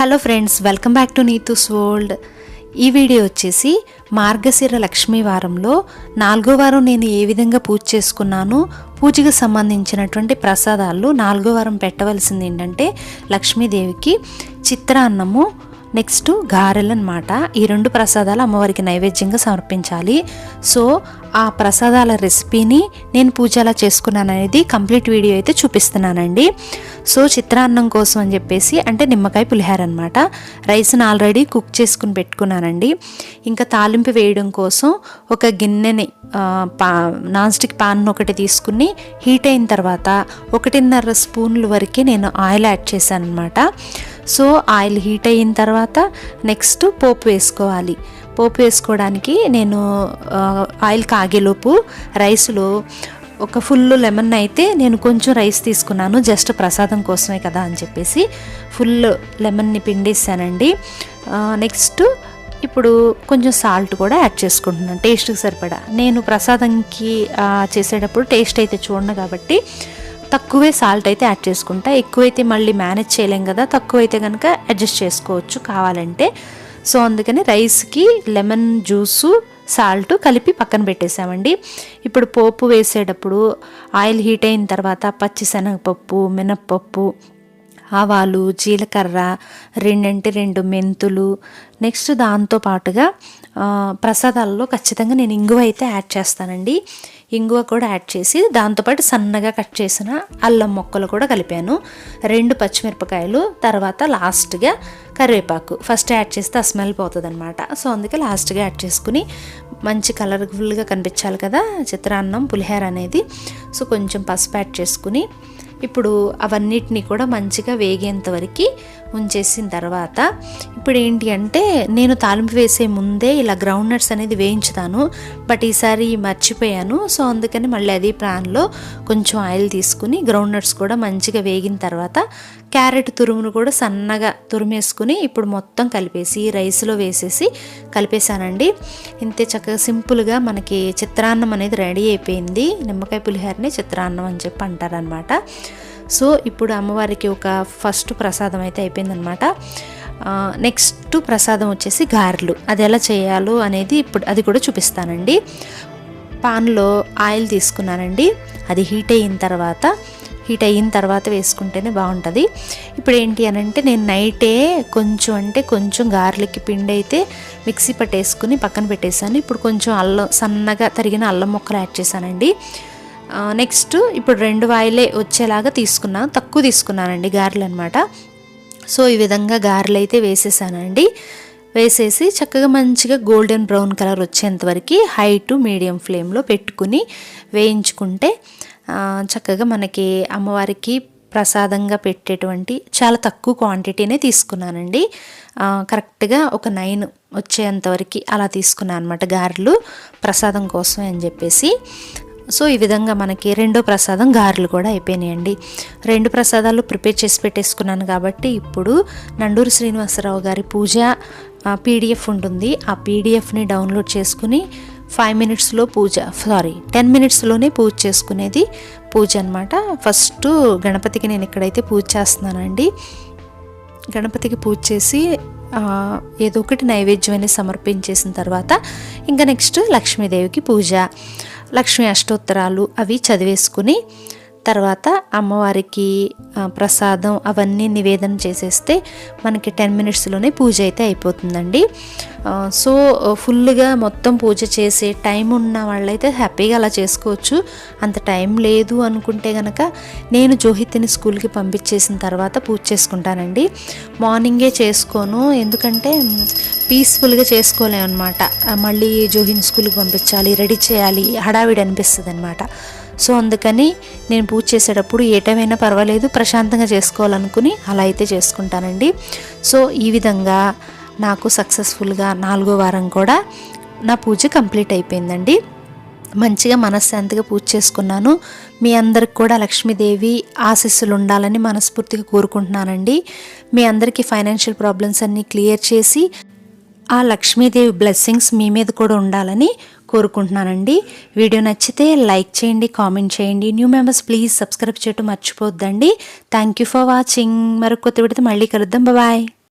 Hello friends welcome back to Neetu's world. ఈ video వచ్చేసి మార్గశిర లక్ష్మీ వారంలో నాలుగో వారం నేను ఏ విధంగా పూజ చేసుకున్నాను పూజకు సంబంధించినటువంటి ప్రసాదాలు నాలుగో వారం పెట్టవలసింది ఏంటంటే లక్ష్మీదేవికి చిత్రాన్నము నెక్స్ట్ గారెలు అనమాట ఈ రెండు ప్రసాదాలు అమ్మవారికి నైవేద్యంగా సమర్పించాలి. సో ఆ ప్రసాదాల రెసిపీని నేను పూజ ఎలా చేసుకున్నాను అనేది కంప్లీట్ వీడియో అయితే చూపిస్తున్నానండి. సో చిత్రాన్నం కోసం అని చెప్పేసి అంటే నిమ్మకాయ పులిహార అనమాట రైస్ని ఆల్రెడీ కుక్ చేసుకుని పెట్టుకున్నానండి. ఇంకా తాలింపు వేయడం కోసం ఒక గిన్నెని పా నాన్ స్టిక్ పాన్ ఒకటి తీసుకుని హీట్ అయిన తర్వాత ఒకటిన్నర స్పూన్ల వరకే నేను ఆయిల్ యాడ్ చేశాను అనమాట సో ఆయిల్ హీట్ అయిన తర్వాత నెక్స్ట్ పోపు వేసుకోవాలి. పోపు వేసుకోవడానికి నేను ఆయిల్ కాగేలోపు రైస్లో ఒక ఫుల్ లెమన్ అయితే నేను కొంచెం రైస్ తీసుకున్నాను జస్ట్ ప్రసాదం కోసమే కదా అని చెప్పేసి. ఫుల్ లెమన్ని పిండేసానండి. నెక్స్ట్ ఇప్పుడు కొంచెం సాల్ట్ కూడా యాడ్ చేసుకుంటున్నాను టేస్ట్కి సరిపడా. నేను ప్రసాదంకి చేసేటప్పుడు టేస్ట్ అయితే చూడను కాబట్టి తక్కువే సాల్ట్ అయితే యాడ్ చేసుకుంటా. ఎక్కువైతే మళ్ళీ మేనేజ్ చేయలేం కదా తక్కువైతే కనుక అడ్జస్ట్ చేసుకోవచ్చు కావాలంటే. సో అందుకని రైస్కి లెమన్ జ్యూసు సాల్ట్ కలిపి పక్కన పెట్టేసామండి ఇప్పుడు పోపు వేసేటప్పుడు ఆయిల్ హీట్ అయిన తర్వాత పచ్చిశనగపప్పు మినప్పప్పు ఆవాలు జీలకర్ర రెండంటే రెండు మెంతులు. నెక్స్ట్ దాంతో పాటుగా ప్రసాదాల్లో ఖచ్చితంగా నేను ఇంగువ అయితే యాడ్ చేస్తానండి. ఇంగువ కూడా యాడ్ చేసి దాంతోపాటు సన్నగా కట్ చేసిన అల్లం మొక్కలు కూడా కలిపాను. రెండు పచ్చిమిరపకాయలు తర్వాత లాస్ట్గా కరివేపాకు. ఫస్ట్ యాడ్ చేస్తే ఆ స్మెల్ పోతుంది అనమాట సో అందుకే లాస్ట్గా యాడ్ చేసుకుని మంచి కలర్ఫుల్గా కనిపించాలి కదా చిత్రాన్నం పులిహోర అనేది. సో కొంచెం పసుపు యాడ్ చేసుకుని ఇప్పుడు అవన్నిటిని కూడా మంచిగా వేగేంత వరకు ఉంచేసిన తర్వాత ఇప్పుడు ఏంటి అంటే నేను తాలింపు వేసే ముందే ఇలా గ్రౌండ్ నట్స్ అనేది వేయించుతాను బట్ ఈసారి మర్చిపోయాను. సో అందుకని మళ్ళీ అది ప్యాన్లో కొంచెం ఆయిల్ తీసుకుని గ్రౌండ్ నట్స్ కూడా మంచిగా వేగిన తర్వాత క్యారెట్ తురుమును కూడా సన్నగా తురిమేసుకుని ఇప్పుడు మొత్తం కలిపేసి రైస్లో వేసేసి కలిపేసానండి ఇంతే చక్కగా సింపుల్గా మనకి చిత్రాన్నం అనేది రెడీ అయిపోయింది. నిమ్మకాయ పులిహోరని చిత్రాన్నం అని చెప్పి అంటారనమాట సో ఇప్పుడు అమ్మవారికి ఒక ఫస్ట్ ప్రసాదం అయితే అయిపోయిందనమాట నెక్స్ట్ ప్రసాదం వచ్చేసి గారెలు. అది ఎలా చేయాలో అనేది ఇప్పుడు అది కూడా చూపిస్తానండి. పాన్లో ఆయిల్ తీసుకున్నానండి. అది హీట్ అయిన తర్వాత హీట్ అయిన తర్వాత వేసుకుంటేనే బాగుంటుంది. ఇప్పుడు ఏంటి అని అంటే నేను నైటే కొంచెం అంటే కొంచెం గార్లిక్ పిండి అయితే మిక్సీ పట్టేసుకుని పక్కన పెట్టేశాను. ఇప్పుడు కొంచెం అల్లం సన్నగా తరిగిన అల్లం ముక్కలు యాడ్ చేశానండి. నెక్స్ట్ ఇప్పుడు రెండు వాయిలే వచ్చేలాగా తీసుకున్నాను తక్కువ తీసుకున్నానండి గారెలు అనమాట సో ఈ విధంగా గారెలు అయితే వేసేసానండి. వేసేసి చక్కగా మంచిగా గోల్డెన్ బ్రౌన్ కలర్ వచ్చేంత వరకు హై టు మీడియం ఫ్లేమ్లో పెట్టుకుని వేయించుకుంటే చక్కగా మనకి అమ్మవారికి ప్రసాదంగా పెట్టేటువంటి చాలా తక్కువ క్వాంటిటీనే తీసుకున్నానండి. కరెక్ట్గా ఒక నైన్ వచ్చేంతవరకు అలా తీసుకున్నాను అనమాట గారెలు ప్రసాదం కోసం అని చెప్పేసి. సో ఈ విధంగా మనకి రెండో ప్రసాదం గారెలు కూడా అయిపోయినాయండి. రెండు ప్రసాదాలు ప్రిపేర్ చేసి పెట్టేసుకున్నాను కాబట్టి ఇప్పుడు నండూరు శ్రీనివాసరావు గారి పూజ పీడిఎఫ్ ఉంటుంది. ఆ పీడిఎఫ్ని డౌన్లోడ్ చేసుకుని ఫైవ్ మినిట్స్లో పూజ సారీ టెన్ మినిట్స్లోనే పూజ చేసుకునేది పూజ అనమాట ఫస్ట్ గణపతికి నేను ఇక్కడైతే పూజ చేస్తున్నానండి. గణపతికి పూజ చేసి ఏదో ఒకటి నైవేద్యం అనేది సమర్పించేసిన తర్వాత ఇంకా నెక్స్ట్ లక్ష్మీదేవికి పూజ. లక్ష్మీ అష్టోత్తరాలు అవి చదివేసుకుని తర్వాత అమ్మవారికి ప్రసాదం అవన్నీ నివేదన చేసేస్తే మనకి టెన్ మినిట్స్లోనే పూజ అయితే అయిపోతుందండి. సో ఫుల్గా మొత్తం పూజ చేసే టైం ఉన్న వాళ్ళైతే హ్యాపీగా అలా చేసుకోవచ్చు. అంత టైం లేదు అనుకుంటే గనక నేను జోహిత్ని స్కూల్కి పంపించేసిన తర్వాత పూజ చేసుకుంటానండి. మార్నింగే చేసుకోను. ఎందుకంటే పీస్ఫుల్గా చేసుకోలేము అనమాట మళ్ళీ జోహిని స్కూల్కి పంపించాలి రెడీ చేయాలి హడావిడి అనిపిస్తుంది అనమాట సో అందుకని నేను పూజ చేసేటప్పుడు ఏ టైం అయినా పర్వాలేదు ప్రశాంతంగా చేసుకోవాలనుకుని అలా అయితే చేసుకుంటానండి. సో ఈ విధంగా నాకు సక్సెస్ఫుల్గా నాలుగో వారం కూడా నా పూజ కంప్లీట్ అయిపోయిందండి. మంచిగా మనశ్శాంతిగా పూజ చేసుకున్నాను. మీ అందరికి కూడా లక్ష్మీదేవి ఆశీస్సులు ఉండాలని మనస్ఫూర్తిగా కోరుకుంటున్నానండి. మీ అందరికీ ఫైనాన్షియల్ ప్రాబ్లమ్స్ అన్నీ క్లియర్ చేసి ఆ లక్ష్మీదేవి బ్లెస్సింగ్స్ మీ మీద కూడా ఉండాలని కోరుకుంటున్నానండి. వీడియో నచ్చితే లైక్ చేయండి కామెంట్ చేయండి. న్యూ మెంబర్స్ ప్లీజ్ సబ్స్క్రైబ్ చేయటం మర్చిపోద్దండి. Thank you for watching. మరొక కొత్త విడితే మళ్ళీ కలుద్దాం. బాయ్.